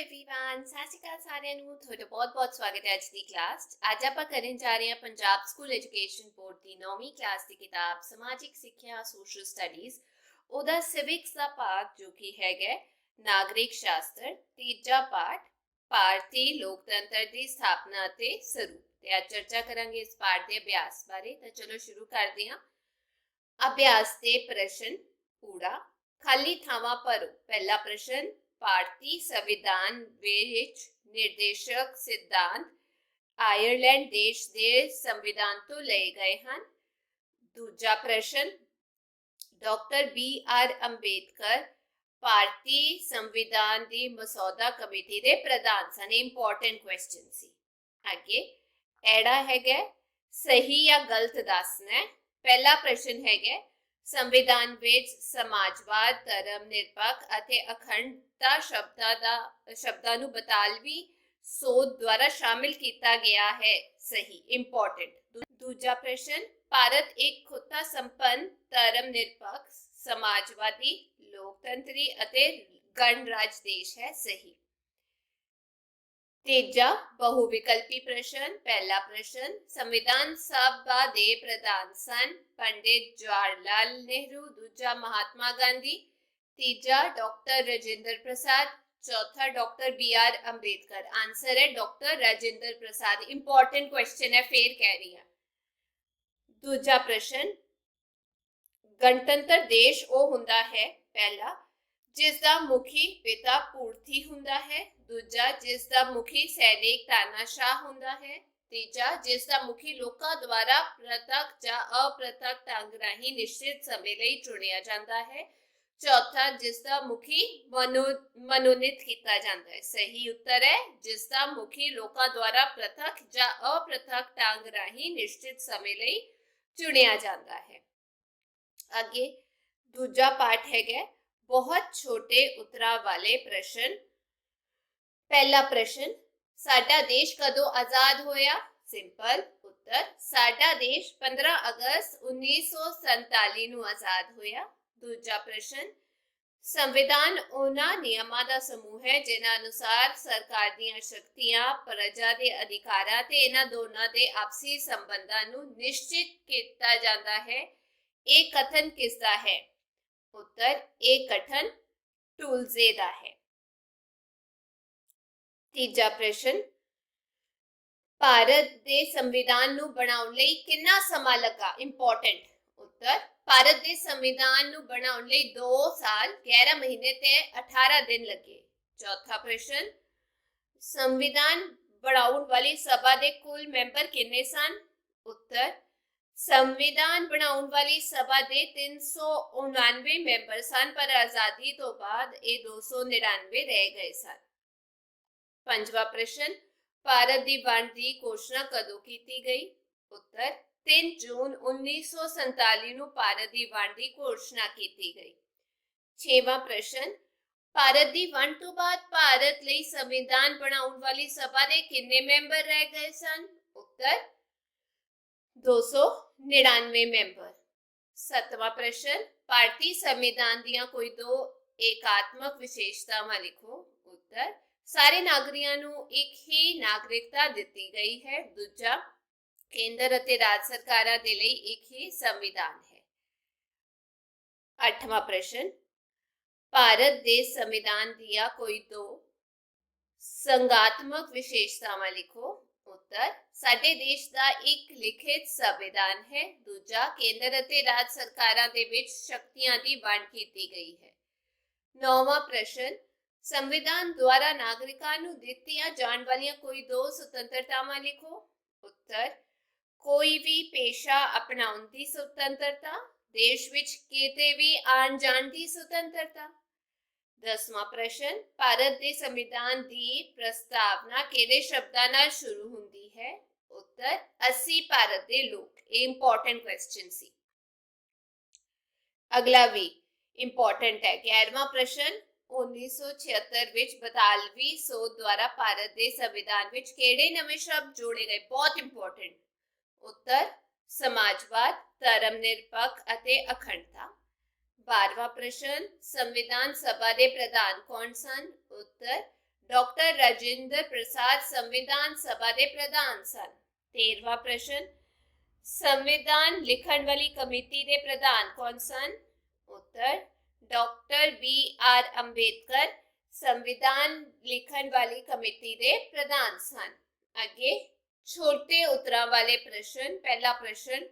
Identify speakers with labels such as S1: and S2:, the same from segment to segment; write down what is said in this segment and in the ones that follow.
S1: Everyone ਸਤਿ ਸ਼੍ਰੀ ਅਕਾਲ ਸਾਰਿਆਂ ਨੂੰ ਤੁਹਾਡਾ ਬਹੁਤ-ਬਹੁਤ ਸਵਾਗਤ ਹੈ ਅੱਜ ਦੀ ਕਲਾਸ 'ਚ। ਅੱਜ ਆਪਾਂ ਕਰਨ ਜਾ ਰਹੇ ਹਾਂ ਪੰਜਾਬ ਸਕੂਲ ਐਜੂਕੇਸ਼ਨ ਬੋਰਡ ਦੀ 9ਵੀਂ ਕਲਾਸ ਦੀ ਕਿਤਾਬ ਸਮਾਜਿਕ ਸਿੱਖਿਆ ਸੋਸ਼ਲ ਸਟੱਡੀਜ਼ ਉਹਦਾ ਸਿਵਿਕਸ ਦਾ ਪਾਠ ਜੋ ਕਿ ਹੈਗਾ ਨਾਗਰਿਕ ਸ਼ਾਸਤਰ ਤੀਜਾ ਪਾਠ ਭਾਰਤੀ ਲੋਕਤੰਤਰ ਦੀ ਸਥਾਪਨਾ ਅਤੇ ਸਰੂਪ ਤੇ ਅੱਜ ਚਰਚਾ ਕਰਾਂਗੇ ਇਸ ਪਾਠ ਦੇ ਅਭਿਆਸ ਬਾਰੇ ਤਾਂ ਚਲੋ ਸ਼ੁਰੂ ਕਰਦੇ ਹਾਂ ਅਭਿਆਸ ਦੇ ਪ੍ਰਸ਼ਨ ਪੂਰਾ ਖਾਲੀ ਥਾਵਾਂ ਭਰੋ ਪਹਿਲਾ ਪ੍ਰਸ਼ਨ ਭਾਰਤੀ ਸੰਵਿਧਾਨ ਵਿੱਚ ਨਿਰਦੇਸ਼ਕ ਸਿਧਾਂਤ ਆਇਰਲੈਂਡ ਦੇਸ਼ ਦੇ ਸੰਵਿਧਾਨ ਤੋਂ ਲਏ ਗਏ ਹਨ। ਦੂਜਾ ਪ੍ਰਸ਼ਨ, ਡਾਕਟਰ ਬੀ ਆਰ ਅੰਬੇਦਕਰ ਭਾਰਤੀ ਸੰਵਿਧਾਨ ਦੀ ਮਸੌਦਾ ਕਮੇਟੀ ਦੇ ਪ੍ਰਧਾਨ ਸਨ। ਇੰਪੋਰਟੈਂਟ ਕੁਐਸਚਨ ਸੀ। ਅੱਗੇ, ਐੜਾ ਹੈਗਾ, ਸਹੀ ਜਾਂ ਗਲਤ ਦੱਸਣਾ ਹੈ। ਪਹਿਲਾ ਪ੍ਰਸ਼ਨ ਹੈਗਾ ਸੰਵਿਧਾਨ ਵਿੱਚ ਸਮਾਜਵਾਦ, ਧਰਮ ਨਿਰਪੱਖ ਅਤੇ ਅਖੰਡਤਾ ਸ਼ਬਦਾਂ ਦਾ, ਸ਼ਬਦਾਂ ਨੂੰ ਬਤਾਲਵੀ ਸੋਧ ਦੁਆਰਾ ਸ਼ਾਮਿਲ ਕੀਤਾ ਗਿਆ ਹੈ। ਸਹੀ ਇੰਪੋਰਟੈਂਟ ਦੂਜਾ ਪ੍ਰਸ਼ਨ, ਭਾਰਤ ਇੱਕ ਖੁੱਤਾ ਸੰਪੰਨ, ਧਰਮ ਨਿਰਪੱਖ, ਸਮਾਜਵਾਦੀ, ਲੋਕਤੰਤਰੀ ਅਤੇ ਗਣਰਾਜ ਦੇਸ਼ ਹੈ। ਸਹੀ। ਤੀਜਾ ਬਹੁਵਿਕਲਪੀ ਪ੍ਰਸ਼ਨ ਪਹਿਲਾ ਪ੍ਰਸ਼ਨ ਸੰਵਿਧਾਨ ਸਭਾ ਦੇ ਪ੍ਰਧਾਨ ਸਨ ਪੰਡਿਤ ਜਵਾਹਰ ਲਾਲ ਨਹਿਰੂ ਦੂਜਾ ਮਹਾਤਮਾ ਗਾਂਧੀ ਤੀਜਾ ਡਾਕਟਰ ਰਾਜਿੰਦਰ ਪ੍ਰਸਾਦ ਚੌਥਾ doctor B R Ambedkar answer ਹੈ doctor Rajendra Prasad important question ਹੈ ਫੇਰ ਕਹਿ ਰਹੀ ਹਾਂ ਦੂਜਾ ਪ੍ਰਸ਼ਨ ਗਣਤੰਤਰ ਦੇਸ਼ ਉਹ ਹੁੰਦਾ ਹੈ ਪਹਿਲਾ ਜਿਸ ਦਾ ਮੁਖੀ ਪਿਤਾ ਪੂਰਤੀ ਹੁੰਦਾ ਹੈ ਦੂਜਾ ਜਿਸ ਦਾ ਮੁਖੀ ਸੈਨਿਕ ਤਾਨਾਸ਼ਾਹ ਹੁੰਦਾ ਹੈ, ਤੀਜਾ ਜਿਸ ਦਾ ਮੁਖੀ ਲੋਕਾਂ ਦੁਆਰਾ ਪ੍ਰਤੱਖ ਜਾਂ ਅਪ੍ਰਤੱਖ ਢੰਗ ਰਾਹੀਂ ਨਿਸ਼ਚਿਤ ਸਮੇਂ ਲਈ ਚੁਣਿਆ ਜਾਂਦਾ ਹੈ, ਚੌਥਾ ਜਿਸ ਦਾ ਮੁਖੀ ਮਨੋ, ਮਨੋਨੀਤ ਕੀਤਾ ਜਾਂਦਾ ਹੈ। ਸਹੀ ਉੱਤਰ ਹੈ, ਜਿਸ ਦਾ ਮੁਖੀ ਲੋਕਾਂ ਦੁਆਰਾ ਪ੍ਰਤੱਖ ਜਾਂ ਅਪ੍ਰਤੱਖ ਢੰਗ ਰਾਹੀਂ ਨਿਸ਼ਚਿਤ ਸਮੇਂ ਲਈ ਚੁਣਿਆ ਜਾਂਦਾ ਹੈ। ਅੱਗੇ ਦੂਜਾ ਪਾਠ ਹੈਗਾ, ਬਹੁਤ ਛੋਟੇ ਉਤਰਾ ਵਾਲੇ ਪ੍ਰਸ਼ਨ ਪਹਿਲਾ ਪ੍ਰਸ਼ਨ, ਸਾਡਾ ਦੇਸ਼ ਕਦੋਂ ਆਜ਼ਾਦ ਹੋਇਆ? ਸਿੰਪਲ ਉੱਤਰ, ਸਾਡਾ ਦੇਸ਼ 15 ਅਗਸਤ 1947 ਨੂੰ ਆਜ਼ਾਦ ਹੋਇਆ। ਦੂਜਾ ਪ੍ਰਸ਼ਨ, ਸੰਵਿਧਾਨ ਉਹਨਾਂ ਨਿਯਮਾਂ ਦਾ ਸਮੂਹ ਹੈ ਜਿਨ੍ਹਾਂ ਅਨੁਸਾਰ ਸਰਕਾਰ ਦੀਆਂ ਸ਼ਕਤੀਆਂ, ਪ੍ਰਜਾ ਦੇ ਅਧਿਕਾਰਾਂ ਤੇ ਇਹਨਾਂ ਦੋਨਾਂ ਦੇ ਆਪਸੀ ਸੰਬੰਧਾਂ ਨੂੰ ਨਿਸ਼ਚਿਤ ਕੀਤਾ ਜਾਂਦਾ ਹੈ। ਇਹ ਕਥਨ ਕਿਸ ਦਾ ਹੈ? ਉੱਤਰ, ਇਹ ਕਥਨ ਟੂਲਜ਼ੇ ਦਾ ਹੈ। ਤੀਜਾ ਪ੍ਰਸ਼ਨ, ਭਾਰਤ ਦੇ ਸੰਵਿਧਾਨ ਨੂੰ ਬਣਾਉਣ ਲਈ ਕਿੰਨਾ ਸਮਾਂ ਲੱਗਾ? ਇੰਪੋਰਟੈਂਟ ਉੱਤਰ, ਭਾਰਤ ਦੇ ਸੰਵਿਧਾਨ ਨੂੰ ਬਣਾਉਣ ਲਈ 2 ਸਾਲ 11 ਮਹੀਨੇ ਤੇ 18 ਦਿਨ ਲੱਗੇ। ਚੌਥਾ ਪ੍ਰਸ਼ਨ, ਸੰਵਿਧਾਨ ਬਣਾਉਣ ਵਾਲੀ ਸਭਾ ਦੇ ਕੁੱਲ ਮੈਂਬਰ ਕਿੰਨੇ ਸਨ? ਉੱਤਰ, ਸੰਵਿਧਾਨ ਬਣਾਉਣ ਵਾਲੀ ਸਭਾ ਦੇ 399 ਮੈਂਬਰ ਸਨ, ਪਰ ਆਜ਼ਾਦੀ ਤੋਂ ਬਾਅਦ ਇਹ 299 ਰਹਿ ਗਏ ਸਨ। ਪੰਜਵਾਂ ਪ੍ਰਸ਼ਨ, ਭਾਰਤ ਦੀ ਵੰਡ ਦੀ ਘੋਸ਼ਣਾ ਕਦੋਂ ਕੀਤੀ ਗਈ? ਉੱਤਰ 3 ਜੂਨ 1947 ਨੂੰ ਭਾਰਤ ਦੀ ਵੰਡ ਦੀ ਘੋਸ਼ਣਾ ਕੀਤੀ ਗਈ। ਛੇਵਾਂ ਪ੍ਰਸ਼ਨ, ਭਾਰਤ ਦੀ ਵੰਡ ਤੋਂ ਬਾਅਦ ਭਾਰਤ ਲਈ ਸੰਵਿਧਾਨ ਬਣਾਉਣ ਵਾਲੀ ਸਭਾ ਦੇ ਕਿੰਨੇ ਮੈਂਬਰ ਰਹਿ ਗਏ ਸਨ? ਉੱਤਰ 299 ਮੈਂਬਰ। ਸਤਵਾਂ ਪ੍ਰਸ਼ਨ, ਭਾਰਤੀ ਸੰਵਿਧਾਨ ਦੀਆਂ ਕੋਈ ਦੋ ਏਕਾਤਮਕ ਵਿਸ਼ੇਸ਼ਤਾਵਾਂ ਲਿਖੋ? ਉੱਤਰ ਸਾਰੇ ਨਾਗਰਿਕਾਂ ਨੂੰ ਇੱਕ ਹੀ ਨਾਗਰਿਕਤਾ ਦਿੱਤੀ ਗਈ ਹੈ, ਦੂਜਾ ਕੇਂਦਰ ਅਤੇ ਰਾਜ ਸਰਕਾਰਾਂ ਦੇ ਲਈ ਇੱਕ ਹੀ ਸੰਵਿਧਾਨ ਹੈ। ਅੱਠਵਾਂ ਪ੍ਰਸ਼ਨ, ਭਾਰਤ ਦੇ ਸੰਵਿਧਾਨ ਦੀਆਂ ਕੋਈ ਦੋ ਸੰਗਾਤਮਕ ਵਿਸ਼ੇਸ਼ਤਾਵਾਂ ਲਿਖੋ। ਉੱਤਰ, ਸਾਡੇ ਦੇਸ਼ ਦਾ ਇੱਕ ਲਿਖਿਤ ਸੰਵਿਧਾਨ ਹੈ, ਦੂਜਾ ਕੇਂਦਰ ਅਤੇ ਰਾਜ ਸਰਕਾਰਾਂ ਦੇ ਵਿੱਚ ਸ਼ਕਤੀਆਂ ਦੀ ਵੰਡ ਕੀਤੀ ਗਈ ਹੈ। ਨੌਵਾਂ ਪ੍ਰਸ਼ਨ ਸੰਵਿਧਾਨ ਦੁਆਰਾ ਨਾਗਰਿਕਾਂ ਨੂੰ ਦਿੱਤੀਆਂ ਜਾਣ ਵਾਲੀਆਂ ਕੋਈ ਦੋ ਸੁਤੰਤਰਤਾਵਾਂ ਲਿਖੋ ਉੱਤਰ ਕੋਈ ਵੀ ਪੇਸ਼ਾ ਅਪਣਾਉਣ ਦੀ ਸੁਤੰਤਰਤਾ ਦੇਸ਼ ਵਿੱਚ ਕਿਤੇ ਵੀ ਆਣ ਜਾਣ ਦੀ ਸੁਤੰਤਰਤਾ ਦਸਵਾਂ ਪ੍ਰਸ਼ਨ ਭਾਰਤ ਦੇ ਸੰਵਿਧਾਨ ਦੀ ਪ੍ਰਸਤਾਵਨਾ ਕਿਹੜੇ ਸ਼ਬਦਾਂ ਨਾਲ ਸ਼ੁਰੂ ਹੁੰਦੀ ਹੈ ਉੱਤਰ ਅਸੀਂ ਭਾਰਤ ਦੇ ਲੋਕ ਇਹ ਇੰਪੋਰਟੈਂਟ ਕੁਐਸਚਨ ਸੀ ਅਗਲਾ ਵੀ ਇੰਪੋਰਟੈਂਟ ਹੈ 11ਵਾਂ ਪ੍ਰਸ਼ਨ 1976 ਵਿੱਚ ਬਤਾਲਵੀ ਸੋਧ ਦੁਆਰਾ ਭਾਰਤ ਦੇ ਸੰਵਿਧਾਨ ਵਿੱਚ ਕਿਹੜੇ ਨਵੇਂ ਸ਼ਬਦ ਜੋੜੇ ਗਏ? ਬਹੁਤ ਇੰਪੋਰਟੈਂਟ ਉੱਤਰ, ਸਮਾਜਵਾਦ ਧਰਮ ਨਿਰਪੱਖ ਅਤੇ ਅਖੰਡਤਾ। 12ਵਾਂ ਪ੍ਰਸ਼ਨ, ਸੰਵਿਧਾਨ ਸਭਾ ਦੇ ਪ੍ਰਧਾਨ ਕੌਣ ਸਨ? ਉੱਤਰ, ਡਾਕਟਰ ਡਾਕਟਰ ਰਾਜਿੰਦਰ ਪ੍ਰਸਾਦ ਸੰਵਿਧਾਨ ਸਭਾ ਦੇ ਪ੍ਰਧਾਨ ਸਨ। 13ਵਾਂ ਪ੍ਰਸ਼ਨ, ਸੰਵਿਧਾਨ ਲਿਖਣ ਵਾਲੀ ਕਮੇਟੀ ਦੇ ਪ੍ਰਧਾਨ ਕੌਣ ਸਨ? ਉੱਤਰ ਡਾਕਟਰ ਬੀ ਆਰ ਅੰਬੇਦਕਰ ਸੰਵਿਧਾਨ ਲਿਖਣ ਵਾਲੀ ਕਮੇਟੀ ਦੇ ਪ੍ਰਧਾਨ ਸਨ। ਅੱਗੇ ਛੋਟੇ ਉਤਰਾਂ ਵਾਲੇ ਪ੍ਰਸ਼ਨ। ਪਹਿਲਾ ਪ੍ਰਸ਼ਨ,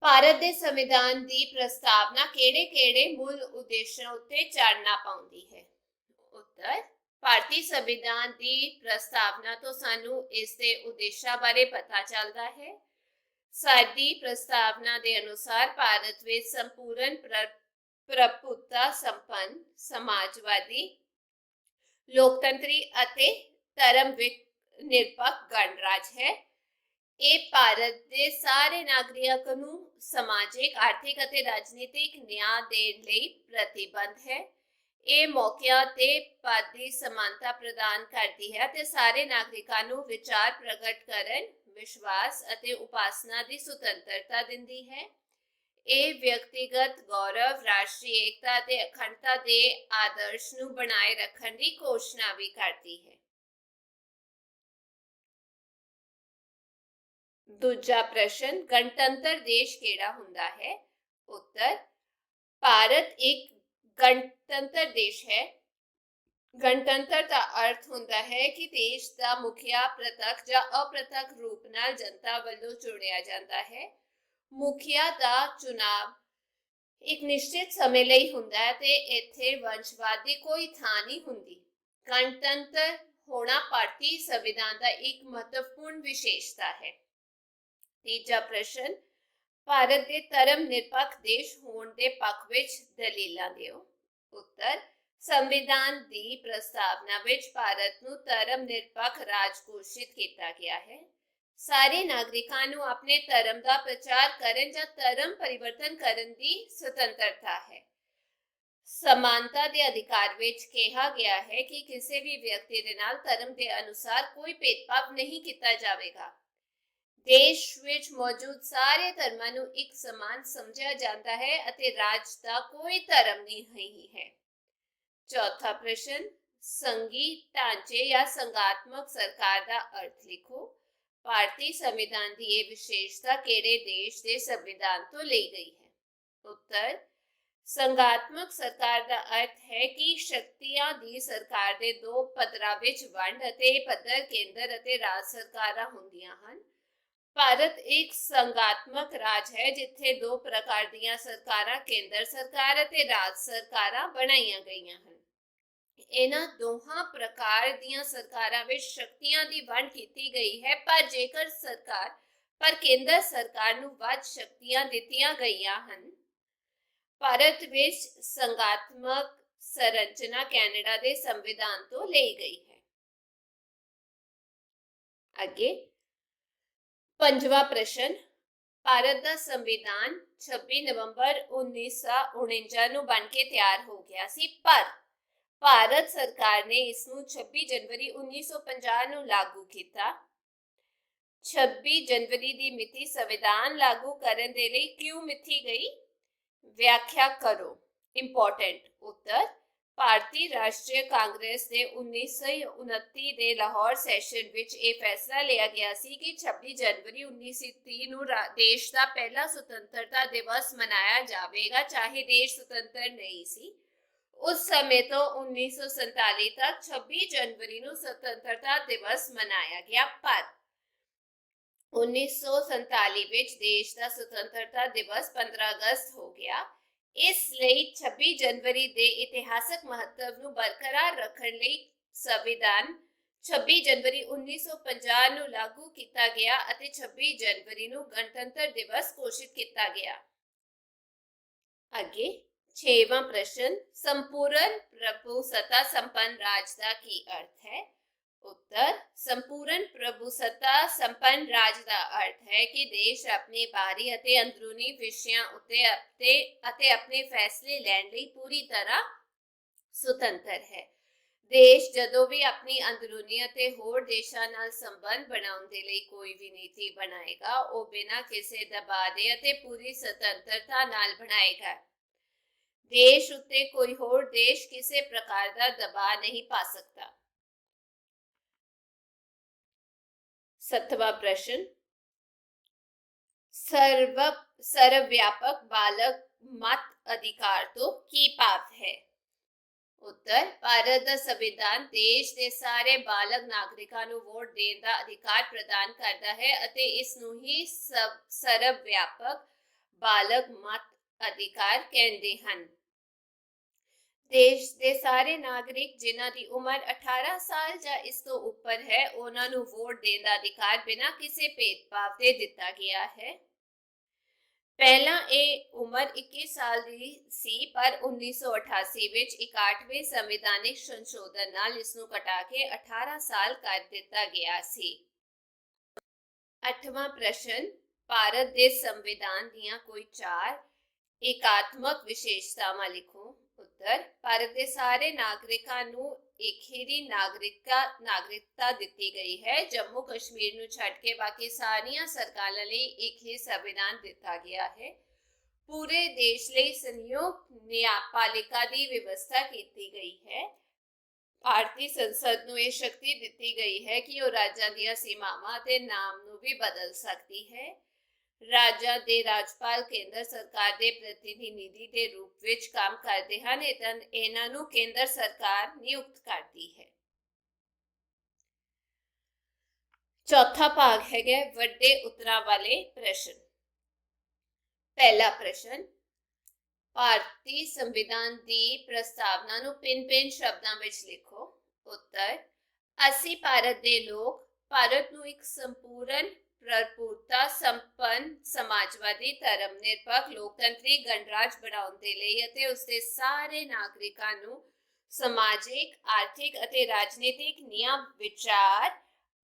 S1: ਭਾਰਤ ਦੇ ਸੰਵਿਧਾਨ ਦੀ ਪ੍ਰਸਤਾਵਨਾ ਕਿਹੜੇ-ਕਿਹੜੇ ਮੂਲ ਉਦੇਸ਼ਾਂ ਉੱਤੇ ਚਾਨਣਾ ਪਾਉਂਦੀ ਹੈ? ਉੱਤਰ, ਭਾਰਤੀ ਸੰਵਿਧਾਨ ਦੀ ਪ੍ਰਸਤਾਵਨਾ ਤੋਂ ਸਾਨੂੰ ਇਸ ਦੇ ਉਦੇਸ਼ਾਂ ਬਾਰੇ ਪਤਾ ਚੱਲਦਾ ਹੈ। ਸਾਡੀ ਪ੍ਰਸਤਾਵਨਾ ਦੇ ਅਨੁਸਾਰ ਭਾਰਤ ਵਿੱਚ ਸੰਪੂਰਨ ਪ੍ਰਭੁਤਾ ਸੰਪੰਨ, ਸਮਾਜਵਾਦੀ, ਲੋਕਤੰਤਰੀ ਅਤੇ ਧਰਮ ਨਿਰਪੱਖ ਗਣਰਾਜ ਹੈ। ਇਹ ਭਾਰਤ ਦੇ ਸਾਰੇ ਨਾਗਰਿਕਾਂ ਨੂੰ ਸਮਾਜਿਕ, ਆਰਥਿਕ ਅਤੇ ਰਾਜਨੀਤਿਕ ਨਿਆਂ ਦੇਣ ਲਈ ਪ੍ਰਤੀਬੱਧ ਹੈ। ਇਹ ਮੌਕਿਆਂ ਤੇ ਪਦ ਸਮਾਨਤਾ ਪ੍ਰਦਾਨ ਕਰਦੀ ਹੈ ਤੇ ਸਾਰੇ ਨਾਗਰਿਕਾਂ ਨੂੰ ਵਿਚਾਰ ਪ੍ਰਗਟ ਕਰਨ, ਵਿਸ਼ਵਾਸ ਅਤੇ ਉਪਾਸਨਾ ਦੀ ਸੁਤੰਤਰਤਾ ਦਿੰਦੀ ਹੈ। ਇਹ ਵਿਅਕਤੀਗਤ ਗੌਰਵ ਰਾਸ਼ਟਰੀ ਏਕਤਾ ਅਤੇ ਅਖੰਡਤਾ ਦੇ ਆਦਰਸ਼ ਨੂੰ ਬਣਾਏ ਰੱਖਣ ਦੀ ਘੋਸ਼ਣਾ ਵੀ ਕਰਦੀ ਹੈ ਦੂਜਾ ਪ੍ਰਸ਼ਨ ਗਣਤੰਤਰ ਦੇਸ਼ ਕਿਹੜਾ ਹੁੰਦਾ ਹੈ ਉੱਤਰ ਭਾਰਤ ਇੱਕ ਗਣਤੰਤਰ ਦੇਸ਼ ਹੈ ਗਣਤੰਤਰ ਦਾ ਅਰਥ ਹੁੰਦਾ ਹੈ ਕਿ ਦੇਸ਼ ਦਾ ਮੁਖੀਆ ਪ੍ਰਤੱਖ ਜਾਂ ਅਪ੍ਰਤੱਖ ਰੂਪ ਨਾਲ ਜਨਤਾ ਵੱਲੋਂ ਚੁਣਿਆ ਜਾਂਦਾ ਹੈ ਮੁਖੀਆ ਦਾ ਚੁਣਾਵ। ਇੱਕ ਨਿਸ਼ਚਿਤ ਸਮੇਂ ਲਈ ਹੁੰਦਾ ਹੈ ਤੇ ਇੱਥੇ ਵੰਸ਼ਵਾਦ ਦੀ ਕੋਈ ਥਾਂ ਨਹੀਂ ਹੁੰਦੀ। ਗਣਤੰਤਰ ਹੋਣਾ ਭਾਰਤੀ ਸੰਵਿਧਾਨ ਦਾ ਇੱਕ ਮਹੱਤਵਪੂਰਨ ਵਿਸ਼ੇਸ਼ਤਾ ਹੈ। ਤੀਜਾ ਪ੍ਰਸ਼ਨ, ਭਾਰਤ ਦੇ ਧਰਮ ਨਿਰਪੱਖ ਦੇਸ਼ ਹੋਣ ਦੇ ਪੱਖ ਵਿੱਚ ਦਲੀਲਾਂ ਦਿਓ। ਉੱਤਰ, ਸੰਵਿਧਾਨ ਦੀ ਪ੍ਰਸਤਾਵਨਾ ਵਿੱਚ ਭਾਰਤ ਨੂੰ ਧਰਮ ਨਿਰਪੱਖ ਰਾਜ ਘੋਸ਼ਿਤ ਕੀਤਾ ਗਿਆ ਹੈ। ਸਾਰੇ ਨਾਗਰਿਕਾਂ ਨੂੰ ਆਪਣੇ ਧਰਮ ਦਾ ਪ੍ਰਚਾਰ ਕਰਨ ਜਾਂ ਧਰਮ ਪਰਿਵਰਤਨ ਕਰਨ ਦੀ ਸੁਤੰਤਰਤਾ ਹੈ। ਸਮਾਨਤਾ ਦੇ ਅਧਿਕਾਰ ਵਿੱਚ ਕਿਹਾ ਗਿਆ ਹੈ ਕਿ ਕਿਸੇ ਵੀ ਵਿਅਕਤੀ ਦੇ ਨਾਲ ਧਰਮ ਦੇ ਅਨੁਸਾਰ ਕੋਈ ਭੇਦਭਾਵ ਨਹੀਂ ਕੀਤਾ ਜਾਵੇਗਾ। ਦੇਸ਼ ਵਿੱਚ ਮੌਜੂਦ ਸਾਰੇ ਧਰਮਾਂ ਨੂੰ ਇੱਕ ਸਮਾਨ ਸਮਝਿਆ ਜਾਂਦਾ ਹੈ ਅਤੇ ਰਾਜ ਦਾ ਕੋਈ ਧਰਮ ਨਹੀਂ ਹੈ। ਚੌਥਾ ਪ੍ਰਸ਼ਨ ਸੰਗੀ ਢਾਂਚੇ ਜਾਂ ਸੰਗਾਤਮਕ ਸਰਕਾਰ ਦਾ ਅਰਥ ਲਿਖੋ। ਭਾਰਤੀ ਸੰਵਿਧਾਨ ਦੀ ਇਹ ਵਿਸ਼ੇਸ਼ਤਾ ਕਿਹੜੇ ਦੇਸ਼ ਦੇ ਸੰਵਿਧਾਨ ਤੋਂ ਲਈ ਗਈ ਹੈ? ਉੱਤਰ, ਸੰਗਾਤਮਕ ਸਰਕਾਰ ਦਾ ਅਰਥ ਹੈ ਕਿ ਸ਼ਕਤੀਆਂ ਦੀ ਸਰਕਾਰ ਦੇ ਦੋ ਪੱਧਰਾਂ ਵਿੱਚ ਵੰਡ ਅਤੇ ਪੱਧਰ ਕੇਂਦਰ ਅਤੇ ਰਾਜ ਸਰਕਾਰਾਂ ਹੁੰਦੀਆਂ ਹਨ। ਭਾਰਤ ਇੱਕ ਸੰਗਾਤਮਕ ਰਾਜ ਹੈ ਜਿੱਥੇ ਦੋ ਪ੍ਰਕਾਰ ਦੀਆਂ ਸਰਕਾਰਾਂ ਕੇਂਦਰ ਸਰਕਾਰ ਅਤੇ ਰਾਜ ਸਰਕਾਰਾਂ ਬਣਾਈਆਂ ਗਈਆਂ ਹਨ। ਇਹਨਾਂ ਦੋਹਾਂ ਪ੍ਰਕਾਰ ਦੀਆਂ ਸਰਕਾਰਾਂ ਵਿੱਚ ਸ਼ਕਤੀਆਂ ਦੀ ਵੰਡ ਕੀਤੀ ਗਈ ਹੈ, ਪਰ ਜੇਕਰ ਸਰਕਾਰ, ਪਰ ਕੇਂਦਰ ਸਰਕਾਰ ਨੂੰ ਵੱਧ ਸ਼ਕਤੀਆਂ ਦਿੱਤੀਆਂ ਗਈਆਂ ਹਨ, ਭਾਰਤ ਵਿੱਚ ਸੰਗਾਤਮਕ ਸੰਰਚਨਾ ਕੈਨੇਡਾ ਦੇ ਸੰਵਿਧਾਨ ਤੋਂ ਲਈ ਗਈ ਹੈ। ਅੱਗੇ, ਪੰਜਵਾਂ ਪ੍ਰਸ਼ਨ, ਭਾਰਤ ਦਾ ਸੰਵਿਧਾਨ 26 ਨਵੰਬਰ 1949 ਨੂੰ ਬਣ ਕੇ ਤਿਆਰ ਹੋ ਗਿਆ ਸੀ, ਪਰ ਭਾਰਤ ਸਰਕਾਰ ਨੇ ਇਸ ਨੂੰ 26 ਜਨਵਰੀ 1950 ਨੂੰ ਲਾਗੂ ਕੀਤਾ। 26 ਜਨਵਰੀ ਦੀ ਮਿਤੀ ਸੰਵਿਧਾਨ ਲਾਗੂ ਕਰਨ ਦੇ ਲਈ ਕਿਉਂ ਮਿਥੀ ਗਈ? ਵਿਆਖਿਆ ਕਰੋ। ਇੰਪੋਰਟੈਂਟ ਉੱਤਰ, ਭਾਰਤੀ ਰਾਸ਼ਟਰੀ ਕਾਂਗਰਸ ਦੇ 1929 ਦੇ ਲਾਹੌਰ ਸੈਸ਼ਨ ਵਿੱਚ ਇਹ ਫੈਸਲਾ ਲਿਆ ਗਿਆ ਸੀ ਕਿ 26 ਜਨਵਰੀ 1930 ਨੂੰ ਰਾ- ਦੇਸ਼ ਦਾ ਪਹਿਲਾ ਸੁਤੰਤਰਤਾ ਦਿਵਸ ਮਨਾਇਆ ਜਾਵੇਗਾ, ਚਾਹੇ ਦੇਸ਼ ਸੁਤੰਤਰ ਨਹੀਂ ਸੀ। ਉਸ ਸਮੇਂ ਤੋਂ 1947 ਤੱਕ 26 ਜਨਵਰੀ ਨੂੰ ਸੁਤੰਤਰਤਾ ਦਿਵਸ ਮਨਾਇਆ ਗਿਆ ਪਰ 1947 ਵਿੱਚ ਦੇਸ਼ ਦਾ ਸੁਤੰਤਰਤਾ ਦਿਵਸ 15 ਅਗਸਤ ਹੋ ਗਿਆ ਇਸ ਲਈ 26 ਜਨਵਰੀ ਦੇ ਇਤਿਹਾਸਕ ਮਹੱਤਵ ਨੂੰ ਬਰਕਰਾਰ ਰੱਖਣ ਲਈ ਸੰਵਿਧਾਨ 26 ਜਨਵਰੀ 1950 ਨੂੰ ਲਾਗੂ ਕੀਤਾ ਗਿਆ ਅਤੇ 26 ਜਨਵਰੀ ਨੂੰ ਗਣਤੰਤਰ ਦਿਵਸ ਘੋਸ਼ਿਤ ਕੀਤਾ ਗਿਆ ਅੱਗੇ 6ਵਾਂ ਪ੍ਰਸ਼ਨ ਸੰਪੂਰਨ ਪ੍ਰਭੂ ਸਤਾ ਸੰਪੰਨ ਰਾਜ ਦਾ ਕੀ ਅਰਥ ਹੈ ਉੱਤਰ ਸੰਪੂਰਨ ਪ੍ਰਭੂ ਸੱਤਾ ਸੰਪੰਨ ਰਾਜ ਦਾ ਅਰਥ ਹੈ ਕਿ ਦੇਸ਼ ਆਪਣੇ ਬਾਹਰੀ ਅਤੇ ਅੰਦਰੂਨੀ ਵਿਸ਼ਿਆਂ ਉੱਤੇ ਅਤੇ ਅਤੇ ਆਪਣੇ ਫੈਸਲੇ ਲੈਣ ਲਈ ਪੂਰੀ ਤਰ੍ਹਾਂ ਸੁਤੰਤਰ ਹੈ ਦੇਸ਼ ਜਦੋਂ ਵੀ ਆਪਣੀ ਅੰਦਰੂਨੀ ਅਤੇ ਹੋਰ ਦੇਸ਼ਾਂ ਨਾਲ ਸੰਬੰਧ ਬਣਾਉਣ ਦੇ ਲਈ ਕੋਈ ਵੀ ਨੀਤੀ ਬਣਾਏਗਾ ਉਹ ਬਿਨਾਂ ਕਿਸੇ ਦਬਾਅ ਦੇ ਅਤੇ ਪੂਰੀ ਸੁਤੰਤਰਤਾ ਨਾਲ ਬਣਾਏਗਾ ਦੇਸ਼ ਉੱਤੇ ਕੋਈ ਹੋਰ ਦੇਸ਼ ਕਿਸੇ ਪ੍ਰਕਾਰ ਦਾ ਦਬਾਅ ਨਹੀਂ ਪਾ ਸਕਦਾ। ਸੱਤਵਾਂ ਪ੍ਰਸ਼ਨ। ਸਰਵ ਸਰਵ ਵਿਆਪਕ ਬਾਲਕ ਮਤ ਅਧਿਕਾਰ ਤੋਂ ਕੀ ਭਾਵ ਹੈ? ਉੱਤਰ, ਭਾਰਤ ਦਾ ਸੰਵਿਧਾਨ ਦੇਸ਼ ਦੇ ਸਾਰੇ ਬਾਲਗ ਨਾਗਰਿਕਾਂ ਨੂੰ ਵੋਟ ਦੇਣ ਦਾ ਅਧਿਕਾਰ ਪ੍ਰਦਾਨ ਕਰਦਾ ਹੈ ਅਤੇ ਇਸ ਨੂੰ ਹੀ ਸਭ ਸਰਵ ਵਿਆਪਕ ਬਾਲਗ ਮਤ ਅਧਿਕਾਰ ਕਹਿੰਦੇ ਹਨ। ਦੇਸ਼ ਦੇ ਸਾਰੇ ਨਾਗਰਿਕ ਜਿਨ੍ਹਾਂ ਦੀ ਉਮਰ 18 ਸਾਲ ਜਾਂ ਇਸ ਤੋਂ ਉੱਪਰ ਹੈ, ਉਹਨਾਂ ਨੂੰ ਵੋਟ ਦੇਣ ਦਾ ਅਧਿਕਾਰ ਬਿਨਾਂ ਕਿਸੇ ਭੇਦਭਾਵ ਦੇ ਦਿੱਤਾ ਗਿਆ ਹੈ। ਪਹਿਲਾਂ ਇਹ ਉਮਰ 21 ਸਾਲ ਦੀ ਸੀ, ਪਰ 1988 ਵਿੱਚ 61ਵੇਂ ਸੰਵਿਧਾਨਿਕ ਸੰਸ਼ੋਧਨ ਨਾਲ ਇਸ ਨੂੰ ਘਟਾ ਕੇ 18 ਸਾਲ ਕਰ ਦਿੱਤਾ ਗਿਆ ਸੀ। 8ਵਾਂ ਪ੍ਰਸ਼ਨ, ਭਾਰਤ ਦੇ ਸੰਵਿਧਾਨ ਦੀਆਂ ਕੋਈ ਚਾਰ ਇਕਾਤਮਕ ਵਿਸ਼ੇਸ਼ਤਾਵਾਂ ਲਿਖੋ ਉੱਤਰ ਭਾਰਤ ਦੇ ਸਾਰੇ ਨਾਗਰਿਕਾਂ ਨੂੰ ਇਕਹਿਰੀ ਨਾਗਰਿਕਤਾ ਨਾਗਰਿਕਤਾ ਦਿੱਤੀ ਗਈ ਹੈ ਜੰਮੂ ਕਸ਼ਮੀਰ ਨੂੰ ਛੱਡ ਕੇ ਬਾਕੀ ਸਾਰੀਆਂ ਸਰਕਾਰਾਂ ਲਈ ਇੱਕ ਹੀ ਸੰਵਿਧਾਨ ਦਿੱਤਾ ਗਿਆ ਹੈ ਪੂਰੇ ਦੇਸ਼ ਲਈ ਸੰਯੁਕਤ ਨਿਆਂਪਾਲਿਕਾ ਦੀ ਵਿਵਸਥਾ ਕੀਤੀ ਗਈ ਹੈ ਭਾਰਤੀ ਸੰਸਦ ਨੂੰ ਇਹ ਸ਼ਕਤੀ ਦਿੱਤੀ ਗਈ ਹੈ ਕਿ ਉਹ ਰਾਜਾਂ ਦੀਆਂ ਸੀਮਾਵਾਂ ਅਤੇ ਨਾਮ ਨੂੰ ਵੀ ਬਦਲ ਸਕਦੀ ਹੈ ਰਾਜਾਂ ਦੇ ਰਾਜਪਾਲ ਕੇਂਦਰ ਸਰਕਾਰ ਦੇ ਪ੍ਰਤੀਨਿਧੀ ਦੇ ਰੂਪ ਵਿੱਚ ਕੰਮ ਕਰਦੇ ਹਨ ਇਹਨਾਂ ਨੂੰ ਕੇਂਦਰ ਸਰਕਾਰ ਨਿਯੁਕਤ ਕਰਦੀ ਹੈ। ਚੌਥਾ ਭਾਗ ਹੈਗਾ ਵੱਡੇ ਉਤਰਾਂ ਵਾਲੇ ਪ੍ਰਸ਼ਨ। ਪਹਿਲਾ ਪ੍ਰਸ਼ਨ, ਭਾਰਤੀ ਸੰਵਿਧਾਨ ਦੀ ਪ੍ਰਸਤਾਵਨਾ ਨੂੰ ਪਿੰਨ-ਪਿੰਨ ਸ਼ਬਦਾਂ ਵਿੱਚ ਲਿਖੋ। ਉੱਤਰ, ਅਸੀਂ ਭਾਰਤ ਦੇ ਲੋਕ, ਭਾਰਤ ਨੂੰ ਇੱਕ ਸੰਪੂਰਨ ਪ੍ਰਪੂਰਤਾ ਸੰਪੰਨ ਸਮਾਜਵਾਦੀ ਧਰਮ ਨਿਰਪੱਖ ਲੋਕਤੰਤਰੀ ਗਣਰਾਜ ਬਣਾਉਣ ਦੇ ਲਈ ਅਤੇ ਉਸ ਦੇ ਸਾਰੇ ਨਾਗਰਿਕਾਂ ਨੂੰ ਸਮਾਜਿਕ, ਆਰਥਿਕ ਅਤੇ ਰਾਜਨੀਤਿਕ ਨਿਯਮ ਵਿਚਾਰ,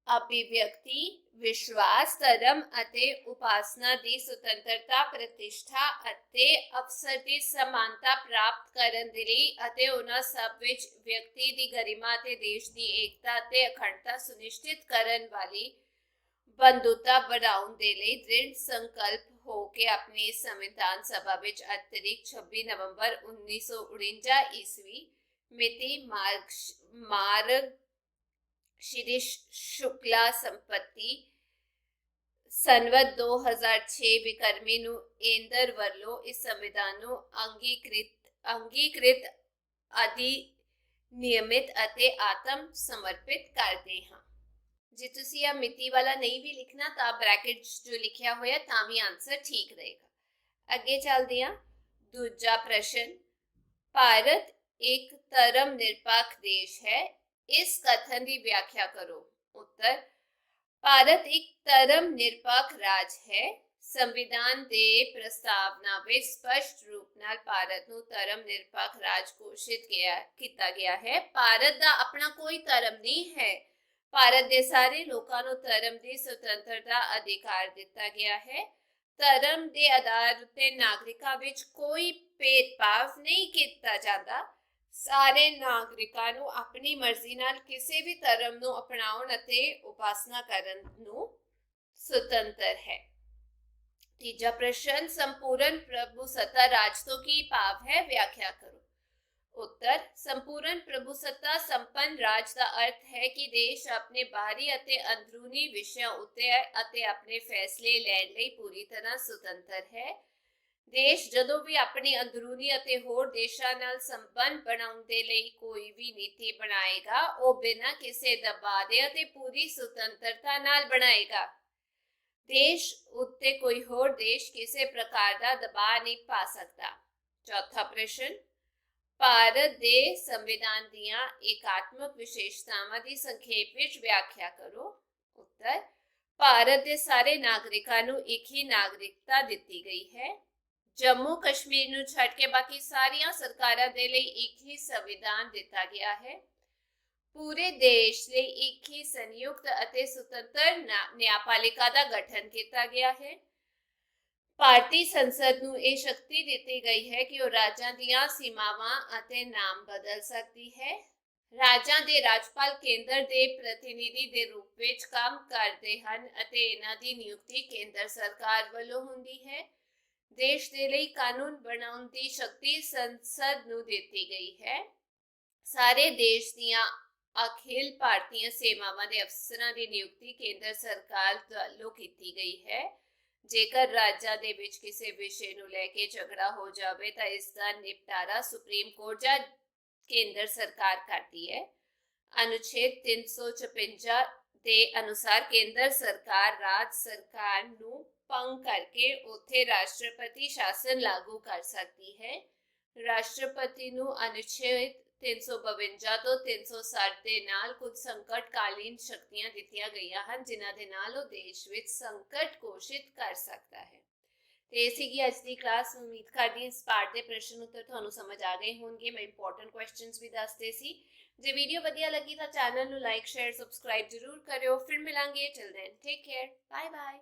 S1: ਅਭਿਵਿਅਕਤੀ, ਵਿਸ਼ਵਾਸ, ਧਰਮ ਅਤੇ ਉਪਾਸਨਾ ਦੀ ਸੁਤੰਤਰਤਾ, ਪ੍ਰਤਿਸ਼ਠਾ ਅਤੇ ਅਵਸਰ ਦੀ ਸਮਾਨਤਾ ਪ੍ਰਾਪਤ ਕਰਨ ਦੇ ਲਈ ਅਤੇ ਉਹਨਾਂ ਸਭ ਵਿੱਚ ਵਿਅਕਤੀ ਦੀ ਗਰਿਮਾ ਅਤੇ ਦੇਸ਼ ਦੀ ਏਕਤਾ ਅਤੇ ਅਖੰਡਤਾ ਸੁਨਿਸ਼ਚਿਤ ਕਰਨ ਵਾਲੀ ਬੰਧੁਤਾ ਬਣਾਉਣ ਦੇ ਲਈ ਦ੍ਰਿੜ ਸੰਕਲਪ ਹੋ ਕੇ ਆਪਣੀ ਸੰਵਿਧਾਨ ਸਭਾ ਵਿੱਚ ਅਤਰੀਕ ਤਰੀਕ 26 ਨਵੰਬਰ 1949 ਈਸਵੀ ਮਿਤੀ ਮਾਰਗ ਮਾਰਗ ਸ਼੍ਰੀ ਸ਼ੁਕਲਾ ਸੰਪਤੀ ਸੰਵਤ 2006 ਵਿਕਰਮੀ ਨੂੰ ਕੇਂਦਰ ਵੱਲੋਂ ਇਸ ਸੰਵਿਧਾਨ ਨੂੰ ਅੰਗੀਕ੍ਰਿਤ ਅੰਗੀਕ੍ਰਿਤ ਆਦਿ ਨਿਯਮਿਤ ਅਤੇ ਆਤਮ ਸਮਰਪਿਤ ਕਰਦੇ ਹਾਂ। ਜੇ ਤੁਸੀਂ ਇਹ ਮਿਤੀ ਵਾਲਾ ਨਹੀਂ ਵੀ ਲਿਖਣਾ, ਤਾਂ ਬ੍ਰੈਕਟ ਜੋ ਲਿਖਿਆ ਹੋਇਆ, ਤਾਂ ਵੀ ਆਨਸਰ ਠੀਕ ਰਹੇਗਾ। ਅੱਗੇ ਚੱਲਦੇ ਹਾਂ। ਦੂਜਾ ਪ੍ਰਸ਼ਨ, ਭਾਰਤ ਇੱਕ ਧਰਮ ਨਿਰਪੱਖ ਦੇਸ਼ ਹੈ। ਇਸ ਕਥਨ ਦੀ ਵਿਆਖਿਆ ਕਰੋ। ਉੱਤਰ, ਭਾਰਤ ਇੱਕ ਧਰਮ ਨਿਰਪੱਖ ਰਾਜ ਹੈ। ਸੰਵਿਧਾਨ ਦੇ ਪ੍ਰਸਤਾਵਨਾ ਵਿੱਚ ਸਪਸ਼ਟ ਰੂਪ ਨਾਲ ਭਾਰਤ ਨੂੰ ਧਰਮ ਨਿਰਪੱਖ ਰਾਜ ਘੋਸ਼ਿਤ ਕੀਤਾ ਗਿਆ ਹੈ। ਭਾਰਤ ਦਾ ਆਪਣਾ ਕੋਈ ਧਰਮ ਨਹੀਂ ਹੈ। ਭਾਰਤ ਦੇ ਸਾਰੇ ਲੋਕਾਂ ਨੂੰ ਧਰਮ ਦੀ ਸੁਤੰਤਰਤਾ ਅਧਿਕਾਰ ਦਿੱਤਾ ਗਿਆ ਹੈ। ਧਰਮ ਦੇ ਆਧਾਰ ਉੱਤੇ ਨਾਗਰਿਕਾਂ ਵਿੱਚ ਕੋਈ ਭੇਦਭਾਵ ਨਹੀਂ ਕੀਤਾ ਜਾਂਦਾ। ਸਾਰੇ ਨਾਗਰਿਕਾਂ ਨੂੰ ਆਪਣੀ ਮਰਜ਼ੀ ਨਾਲ ਕਿਸੇ ਵੀ ਧਰਮ ਨੂੰ ਅਪਣਾਉਣ ਅਤੇ ਉਪਾਸਨਾ ਕਰਨ ਨੂੰ ਸੁਤੰਤਰ ਹੈ। ਤੀਜਾ ਪ੍ਰਸ਼ਨ, ਸੰਪੂਰਨ ਪ੍ਰਭੂ ਸੱਤਾ ਰਾਜ ਤੋਂ ਕੀ ਭਾਵ ਹੈ? ਵਿਆਖਿਆ ਕਰੋ। ਉੱਤਰ, ਸੰਪੂਰਨ ਪ੍ਰਭੂ ਸੱਤਾ ਸੰਪੰਨ ਰਾਜ ਦਾ ਅਰਥ ਹੈ ਕਿ ਦੇਸ਼ ਆਪਣੇ ਬਾਹਰੀ ਅਤੇ ਅੰਦਰੂਨੀ ਵਿਸ਼ਿਆਂ ਉੱਤੇ ਅਤੇ ਆਪਣੇ ਫੈਸਲੇ ਲੈਣ ਲਈ ਪੂਰੀ ਤਰ੍ਹਾਂ ਸੁਤੰਤਰ ਹੈ। ਦੇਸ਼ ਜਦੋਂ ਵੀ ਆਪਣੀ ਅੰਦਰੂਨੀ ਅਤੇ ਹੋਰ ਦੇਸ਼ਾਂ ਨਾਲ ਸੰਬੰਧ ਬਣਾਉਣ ਦੇ ਲਈ ਕੋਈ ਵੀ ਨੀਤੀ ਬਣਾਏਗਾ, ਉਹ ਬਿਨਾਂ ਕਿਸੇ ਦਬਾਅ ਦੇ ਅਤੇ ਪੂਰੀ ਸੁਤੰਤਰਤਾ ਨਾਲ ਬਣਾਏਗਾ। ਦੇਸ਼ ਉੱਤੇ ਕੋਈ ਹੋਰ ਦੇਸ਼ ਕਿਸੇ ਪ੍ਰਕਾਰ ਦਾ ਦਬਾਅ ਨਹੀਂ ਪਾ ਸਕਦਾ। ਚੌਥਾ ਪ੍ਰਸ਼ਨ ਭਾਰਤ ਦੇ ਸੰਵਿਧਾਨ ਦੀਆਂ ਇਕਾਤਮਕ ਵਿਸ਼ੇਸ਼ਤਾਵਾਂ ਦੀ ਸੰਖੇਪ ਵਿੱਚ ਵਿਆਖਿਆ ਕਰੋ। ਉੱਤਰ, ਭਾਰਤ ਦੇ ਸਾਰੇ ਨਾਗਰਿਕਾਂ ਨੂੰ ਇੱਕ ਹੀ ਨਾਗਰਿਕਤਾ ਦਿੱਤੀ ਗਈ ਹੈ। ਜੰਮੂ ਕਸ਼ਮੀਰ ਨੂੰ ਛੱਡ ਕੇ ਬਾਕੀ ਸਾਰੀਆਂ ਸਰਕਾਰਾਂ ਦੇ ਲਈ ਇੱਕ ਹੀ ਸੰਵਿਧਾਨ ਦਿੱਤਾ ਗਿਆ ਹੈ। ਪੂਰੇ ਦੇਸ਼ ਲਈ ਇੱਕ ਹੀ ਸੰਯੁਕਤ ਅਤੇ ਸੁਤੰਤਰ ਨਿਆਂਪਾਲਿਕਾ ਦਾ ਗਠਨ ਕੀਤਾ ਗਿਆ ਹੈ। ਭਾਰਤੀ ਸੰਸਦ ਨੂੰ ਇਹ ਸ਼ਕਤੀ ਦਿੱਤੀ ਗਈ ਹੈ ਕਿ ਉਹ ਰਾਜਾਂ ਦੀਆਂ ਸੀਮਾਵਾਂ ਅਤੇ ਨਾਮ ਬਦਲ ਸਕਦੀ ਹੈ। ਰਾਜਾਂ ਦੇ ਰਾਜਪਾਲ ਕੇਂਦਰ ਦੇ ਪ੍ਰਤੀਨਿਧੀ ਦੇ ਰੂਪ ਵਿੱਚ ਕੰਮ ਕਰਦੇ ਹਨ ਅਤੇ ਇਹਨਾਂ ਦੀ ਨਿਯੁਕਤੀ ਕੇਂਦਰ ਸਰਕਾਰ ਵੱਲੋਂ ਹੁੰਦੀ ਹੈ। ਦੇਸ਼ ਦੇ ਲਈ ਕਾਨੂੰਨ ਬਣਾਉਣ ਦੀ ਸ਼ਕਤੀ ਸੰਸਦ ਨੂੰ ਦਿੱਤੀ ਗਈ ਹੈ। ਸਾਰੇ ਦੇਸ਼ ਦੀਆਂ ਅਖਿਲ ਭਾਰਤੀय ਸੇਵਾਵਾਂ ਦੇ ਅਫਸਰਾਂ ਦੀ ਨਿਯੁਕਤੀ ਕੇਂਦਰ ਸਰਕਾਰ ਵੱਲੋਂ ਕੀਤੀ ਗਈ ਹੈ। ਜੇਕਰ ਰਾਜਾਂ ਦੇ ਵਿੱਚ ਕਿਸੇ ਵਿਸ਼ੇ ਨੂੰ ਲੈ ਕੇ ਝਗੜਾ ਹੋ ਜਾਵੇ, ਤਾਂ ਇਸ ਦਾ ਨਿਪਟਾਰਾ ਸੁਪਰੀਮ ਕੋਰਟ ਜਾਂ ਕੇਂਦਰ ਸਰਕਾਰ ਕਰਦੀ ਹੈ। ਅਨੁਛੇਦ 356 ਦੇ ਅਨੁਸਾਰ ਕੇਂਦਰ ਸਰਕਾਰ ਰਾਜ ਸਰਕਾਰ ਨੂੰ ਭੰਗ ਕਰਕੇ ਉੱਥੇ ਰਾਸ਼ਟਰਪਤੀ ਸ਼ਾਸਨ ਲਾਗੂ ਕਰ ਸਕਦੀ ਹੈ। ਰਾਸ਼ਟਰਪਤੀ ਨੂੰ ਅਨੁਛੇਦ 352 ਤੋਂ 360 ਦੇ ਨਾਲ ਕੁਝ ਸੰਕਟਕਾਲੀਨ ਸ਼ਕਤੀਆਂ ਦਿੱਤੀਆਂ ਗਈਆਂ ਹਨ, ਜਿਨ੍ਹਾਂ ਦੇ ਨਾਲ ਉਹ ਦੇਸ਼ ਵਿੱਚ ਸੰਕਟ ਘੋਸ਼ਿਤ ਕਰ ਸਕਦਾ ਹੈ। ਤੇ ਇਹ ਸੀਗੀ ਅੱਜ ਦੀ ਕਲਾਸ ਉਮੀਦ ਕਰਦੀ ਹਾਂ ਇਸ ਪਾਰਟ ਦੇ ਪ੍ਰਸ਼ਨ ਉੱਤਰ ਤੁਹਾਨੂੰ ਸਮਝ ਆ ਗਏ ਹੋਣਗੇ। ਮੈਂ ਇੰਪੋਰਟੈਂਟ ਕੁਐਸਚਨਸ ਵੀ ਦੱਸਦੇ ਸੀ। ਜੇ ਵੀਡੀਓ ਵਧੀਆ ਲੱਗੀ ਤਾਂ ਚੈਨਲ ਨੂੰ ਲਾਈਕ ਸ਼ੇਅਰ ਸਬਸਕ੍ਰਾਈਬ ਜ਼ਰੂਰ ਕਰਿਓ। ਫਿਰ ਮਿਲਾਂਗੇ till then take care bye bye